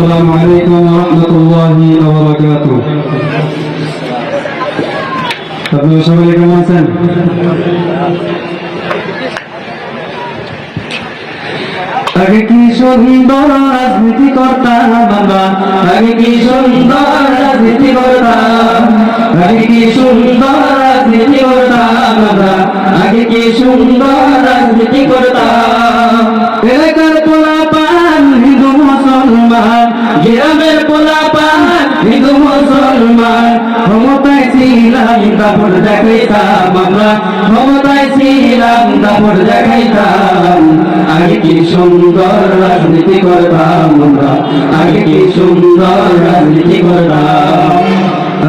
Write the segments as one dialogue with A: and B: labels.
A: السلام عليكم ورحمة الله وبركاته আপনারা সবাই কেমন আছেন আগে কি সুন্দর রাজনীতি করতাম বাবা আগে কি সুন্দর রাজনীতি করতাম আগে কি সুন্দর রাজনীতি করতাম বাবা আগে কি সুন্দর রাজনীতি গ্রামের পোলা পান হিন্দু, মুসলমান, ক্ষমতায় ছিলাম, কাপড় দেখাইতাম আমরা। ক্ষমতায় ছিলাম, কাপড় দেখাইতাম। আগে কি সুন্দর রাজনীতি করতাম আমরা? আগে কি সুন্দর রাজনীতি করতাম?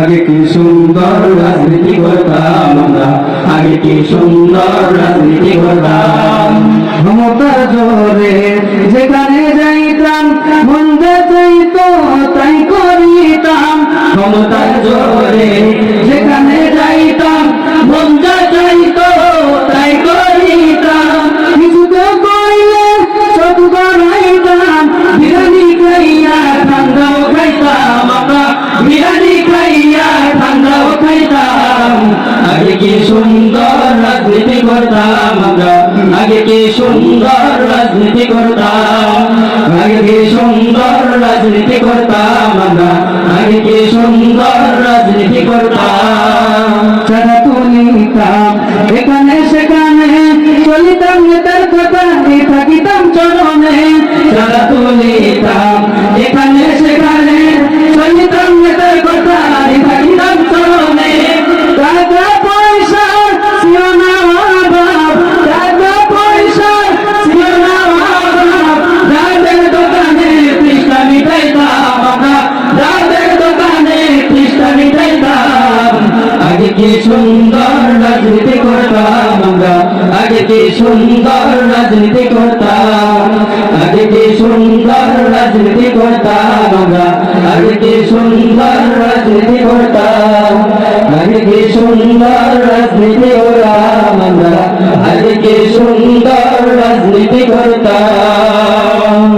A: আগে কি সুন্দর রাজনীতি করতাম আমরা? আগে কি সুন্দর রাজনীতি করতাম? জোরে যেখানে যাইতাম মন্দে যাইতো, তাই করিতাম। কিছুতে কইলে সব বানাইতাম বিরিয়ানি খাইয়া ঠান্ডাও খাইতাম আমরা। বিরিয়ানি খাইয়া ঠান্ডাও খাইতাম। আগে কি সুন্দর রাজনীতি করতাম আমরা? আগে কি সুন্দর রাজনীতি তুলিতাম এখানে সেখানে চলিতাম নেতার কথা থাকিতাম চরণে আগে সুন্দর রাজনীতি করতাম আগে কি সুন্দর রাজনীতি করতাম আমরা আগে কি সুন্দর রাজনীতি করতাম আগে কি সুন্দর রাজনীতি করতাম আমরা আগে কি সুন্দর রাজনীতি করতাম